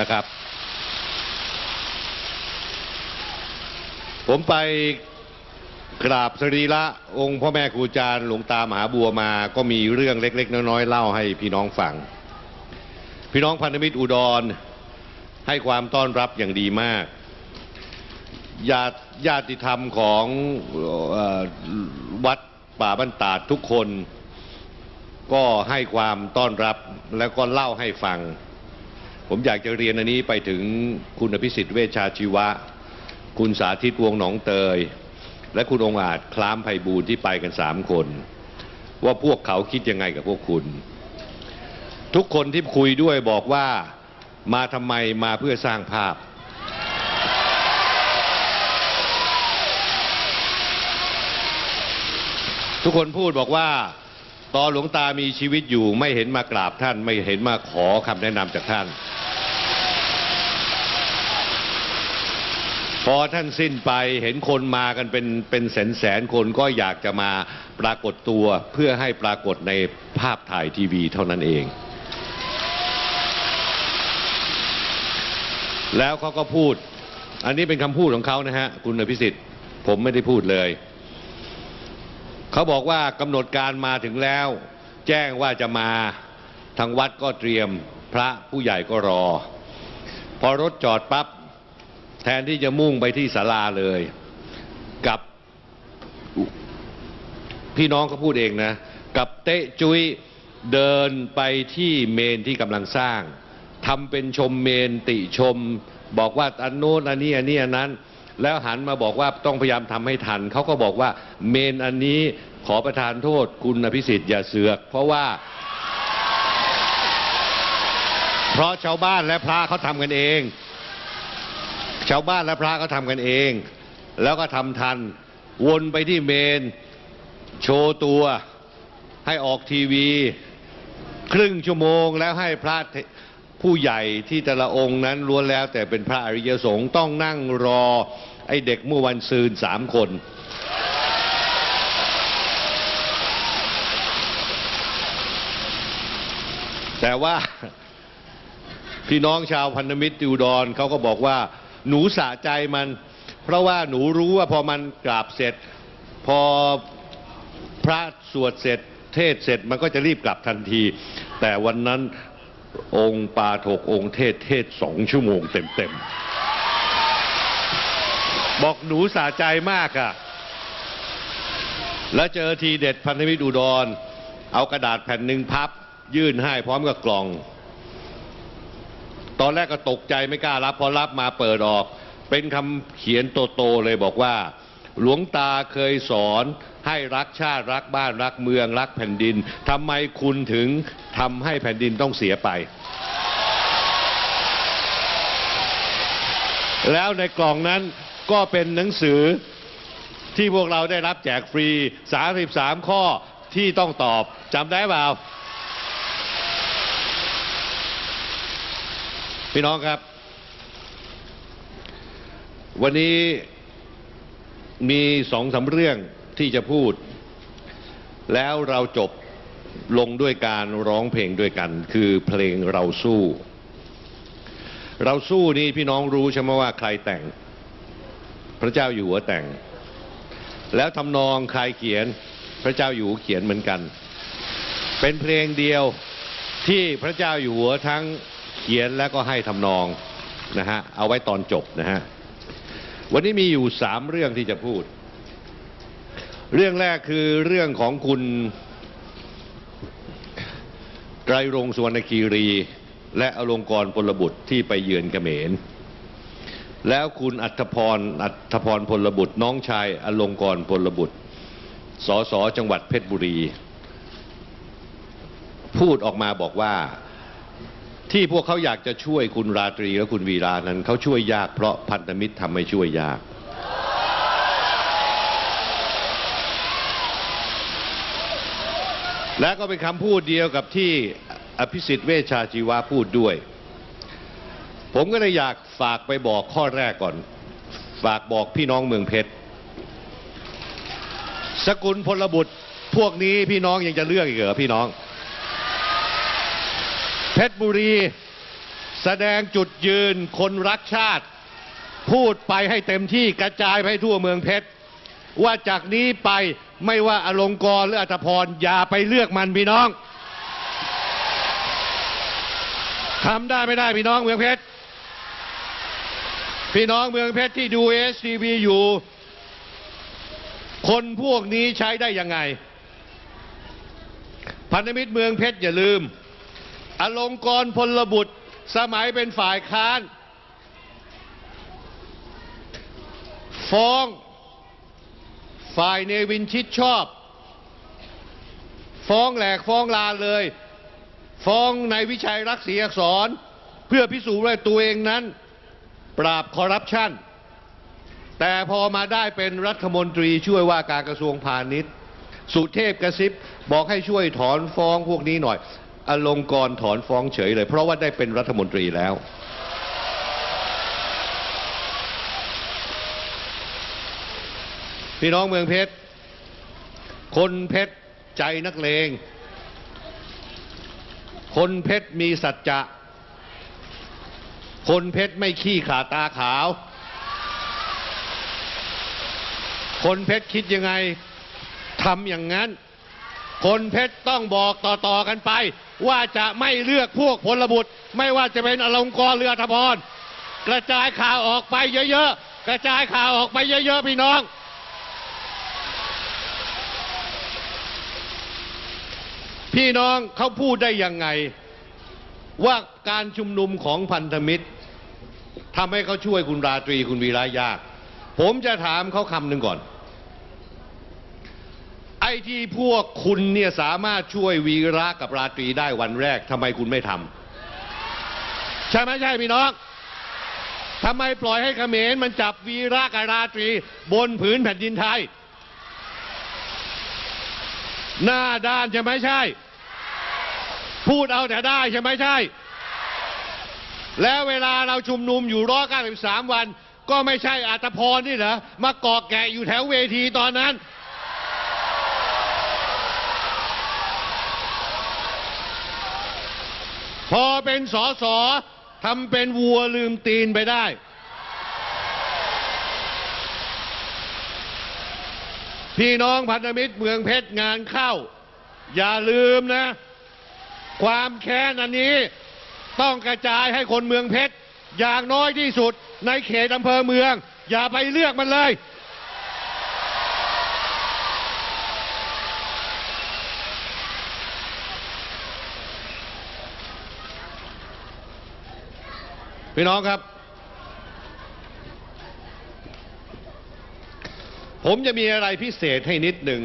นะครับ ผมไปกราบสรีระองค์พ่อแม่ครูอาจารย์หลวงตามหาบัวมา ก็มีเรื่องเล็ก ๆ น้อยๆเล่าให้พี่น้องฟัง พี่น้องพันธมิตรอุดร ให้ความต้อนรับอย่างดีมากญาติญาติธรรมของออวัดป่าบ้านตาดทุกคน ก็ให้ความต้อนรับแล้วก็เล่าให้ฟัง ผมอยากจะเรียนอันนี้ไปถึงคุณอภิสิทธิ์เวชชาชีวะ คุณสาธิตวงหนองเตย และคุณองอาจคล้ามไพบูลที่ไปกันสามคน ว่าพวกเขาคิดยังไงกับพวกคุณ ทุกคนที่คุยด้วยบอกว่ามาทำไมมาเพื่อสร้างภาพ ทุกคนพูดบอกว่าตอนหลวงตามีชีวิตอยู่ไม่เห็นมากราบท่าน ไม่เห็นมาขอคำแนะนำจากท่าน พอท่านสิ้นไปเห็นคนมากันเป็นเป็นแสนแสนคนก็อยากจะมาปรากฏตัวเพื่อให้ปรากฏในภาพถ่ายทีวีเท่านั้นเอง แล้วเขาก็พูด อันนี้เป็นคำพูดของเขานะฮะ คุณอภิสิทธิ์ ผมไม่ได้พูดเลย เขาบอกว่ากำหนดการมาถึงแล้ว แจ้งว่าจะมาทางวัดก็เตรียมพระผู้ใหญ่ก็รอ พอรถจอดปั๊บ แทนที่จะมุ่งไปที่ศาลาเลยกับพี่น้องเขาพูดเองนะ กับเตะจุ้ยเดินไปที่เมนที่กำลังสร้างทำเป็นชมเมนติชม บอกว่าอันโน้นอันนี้อันนี้อันนั้น แล้วหันมาบอกว่าต้องพยายามทำให้ทัน เขาก็บอกว่าเมนอันนี้ขอประทานโทษคุณอภิสิทธิ์อย่าเสือก เพราะว่า เพราะชาวบ้านและพระเขาทำกันเอง ชาวบ้านและพระก็ทำกันเอง แล้วก็ทำทัน วนไปที่เมน โชว์ตัว ให้ออกทีวี ครึ่งชั่วโมงแล้วให้พระผู้ใหญ่ที่แต่ละองค์นั้นล้วนแล้ว แต่เป็นพระอริยสงฆ์ต้องนั่งรอ ไอ้เด็กเมื่อวันซืนสามคนแต่ว่าพี่น้องชาวพันธมิตรติวดรเขาก็บอกว่า หนูสะใจมัน เพราะว่าหนูรู้ว่าพอมันกราบเสร็จ พอพระสวดเสร็จ เทศเสร็จมันก็จะรีบกลับทันที แต่วันนั้นองค์ปาถกองค์เทศเทศสองชั่วโมงเต็มๆ บอกหนูสะใจมากอะแล้วเจอทีเด็ดพันธมิตรอุดร เอากระดาษแผ่นหนึ่งพับ ยื่นให้พร้อมกับกล่อง ตอนแรกก็ตกใจไม่กล้ารับพอรับมาเปิดออก เป็นคำเขียนโตๆเลยบอกว่า หลวงตาเคยสอนให้รักชาติรักบ้านรักเมืองรักแผ่นดินทำไมคุณถึงทำให้แผ่นดินต้องเสียไป แล้วในกล่องนั้นก็เป็นหนังสือที่พวกเราได้รับแจกฟรี 33 ข้อที่ต้องตอบจำได้เปล่า พี่น้องครับ วันนี้มีสองสามเรื่องที่จะพูด แล้วเราจบลงด้วยการร้องเพลงด้วยกัน คือเพลงเราสู้ เราสู้นี่พี่น้องรู้ใช่ไหมว่าใครแต่ง พระเจ้าอยู่หัวแต่ง แล้วทำนองใครเขียนพระเจ้าอยู่หัวเขียนเหมือนกัน เป็นเพลงเดียวที่พระเจ้าอยู่หัวทั้ง เขียนและก็ให้ทำนองนะฮะเอาไว้ตอนจบนะฮะวันนี้มีอยู่สามเรื่องที่จะพูด เรื่องแรกคือเรื่องของคุณไตรรงสุวรรณคีรี และอลงกรณ์พลบุตรที่ไปเยือนเขมร แล้วคุณอัธพรอัธพรพลบุตร น้องชายอลงกรณ์พลบุตรสสจังหวัดเพชรบุรี พูดออกมาบอกว่า ที่พวกเขาอยากจะช่วยคุณราตรีและคุณวีรานั้นเขาช่วยยากเพราะพันธมิตรทำให้ช่วยยาก และก็เป็นคำพูดเดียวกับที่อภิสิทธิ์เวชาชีวะพูดด้วย ผมก็เลยอยากฝากไปบอกข้อแรกก่อน ฝากบอกพี่น้องเมืองเพชร สกุลพลบุตรพวกนี้พี่น้องยังจะเลือกอีกเหรอพี่น้อง เพชรบุรี แสดงจุดยืนคนรักชาติ พูดไปให้เต็มที่กระจายไปทั่วเมืองเพชร ว่าจากนี้ไปไม่ว่าอลงกรหรืออัตพร อย่าไปเลือกมันพี่น้องทำได้ไม่ได้พี่น้องเมืองเพชร พี่น้องเมืองเพชรที่ดูเอสทีวีอยู่ คนพวกนี้ใช้ได้ยังไง พันธมิตรเมืองเพชรอย่าลืม อลงกรพลบุตร สมัยเป็นฝ่ายค้าน ฟ้อง ฝ่ายเนวินชิดชอบ ฟ้องแหลกฟ้องลาเลย ฟ้องนายวิชัยรักศรีอักษร เพื่อพิสูจน์ว่าตัวเองนั้น ปราบคอร์รัปชันแต่พอมาได้เป็นรัฐมนตรีช่วยว่าการกระทรวงพาณิชย์ สุเทพกระซิบบอกให้ช่วยถอนฟ้องพวกนี้หน่อย อลงกรถอนฟ้องเฉยเลย เพราะว่าได้เป็นรัฐมนตรีแล้ว พี่น้องเมืองเพชร คนเพชรใจนักเลง คนเพชรมีสัจจะ คนเพชรไม่ขี้ขาตาขาว คนเพชรคิดยังไงทำอย่างนั้น คนเพชรต้องบอกต่อ ๆ กันไป ว่าจะไม่เลือกพวกพลบุตร ไม่ว่าจะเป็นอลงกรเรือธพรกระจายข่าวออกไปเยอะๆ กระจายข่าวออกไปเยอะๆ พี่น้อง พี่น้องเขาพูดได้ยังไง ว่าการชุมนุมของพันธมิตรทำให้เขาช่วยคุณราตรีคุณวีระยาก ผมจะถามเขาคำหนึ่งก่อน อ้ที่พวกคุณเนี่ยสามารถช่วยวีระกับราตรีได้วันแรกทำไมคุณไม่ทำใช่ไหมใช่พี่น้องทำไมปล่อยให้เขมรมันจับวีระกับราตรี บนผืนแผ่นดินไทย หน้าด้านใช่ไหมใช่ พูดเอาแต่ได้ใช่ไหมใช่ แล้วเวลาเราชุมนุมอยู่ร้อยเก้าสิบสามวัน ก็ไม่ใช่อัตพรนี่เหรอมาเกาะแกะอยู่แถวเวทีตอนนั้น พอเป็นสอสอทำเป็นวัวลืมตีนไปได้ พี่น้องพันธมิตรเมืองเพชรงานเข้า อย่าลืมนะ ความแค้นอันนี้ต้องกระจายให้คนเมืองเพชร อย่างน้อยที่สุดในเขตอำเภอเมือง อย่าไปเลือกมันเลย พี่น้องครับ ผมจะมีอะไรพิเศษให้นิดหนึ่ง